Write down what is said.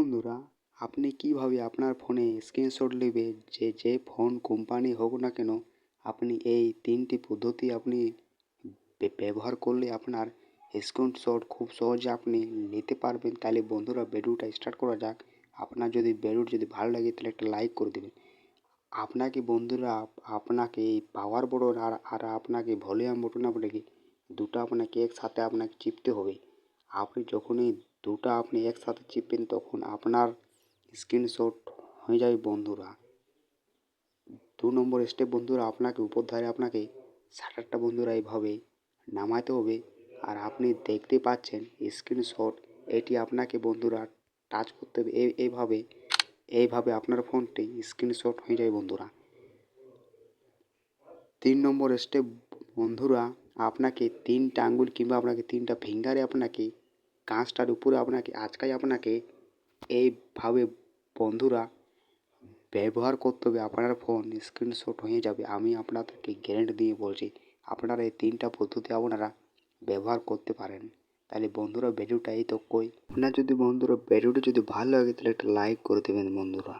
বন্ধুরা, আপনি কীভাবে আপনার ফোনে স্ক্রিনশট নেবে? যে যে ফোন কোম্পানি হোক না কেন, আপনি এই তিনটি পদ্ধতি আপনি ব্যবহার করলে আপনার স্ক্রিনশট খুব সহজে আপনি নিতে পারবেন। তাহলে বন্ধুরা, ভিডিওটা স্টার্ট করা যাক। আপনার যদি ভিডিওটা যদি ভালো লাগে তাহলে একটা লাইক করে দেবেন। আপনাকে বন্ধুরা আপনাকে এই পাওয়ার বটন আর আর আপনাকে ভলিউম বটন আপনাকে দুটো আপনাকে একসাথে আপনাকে চিপতে হবে। আপনি যখনই দুটো আপনি একসাথে চিপবেন তখন আপনার স্ক্রিনশট হয়ে যাবে বন্ধুরা। দু নম্বর স্টেপ বন্ধুরা, আপনাকে উপর ধারে আপনাকে শাটারটা বন্ধুরা এইভাবে নামাতে হবে। আর আপনি দেখতে পাচ্ছেন স্ক্রিনশট, এটি আপনাকে বন্ধুরা টাচ করতে হবে। এই এইভাবে এইভাবে আপনার ফোনটি স্ক্রিনশট হয়ে যায় বন্ধুরা। তিন নম্বর স্টেপ বন্ধুরা, আপনাকে তিনটা আঙ্গুল কিংবা আপনাকে তিনটা ফিঙ্গারে আপনাকে কাঁচটার উপরে আপনাকে, আজকাই আপনাকে এইভাবে বন্ধুরা ব্যবহার করতে হবে। আপনার ফোন স্ক্রিনশট হয়ে যাবে। আমি আপনাদেরকে গ্যারেন্টি দিয়ে বলছি, আপনারা এই তিনটা পদ্ধতি আপনারা ব্যবহার করতে পারেন। তাহলে বন্ধুরা ভিডিওটা এই তো কই আপনার যদি বন্ধুরা ভিডিওটা যদি ভালো লাগে, তাহলে একটা লাইক করে দেবেন বন্ধুরা।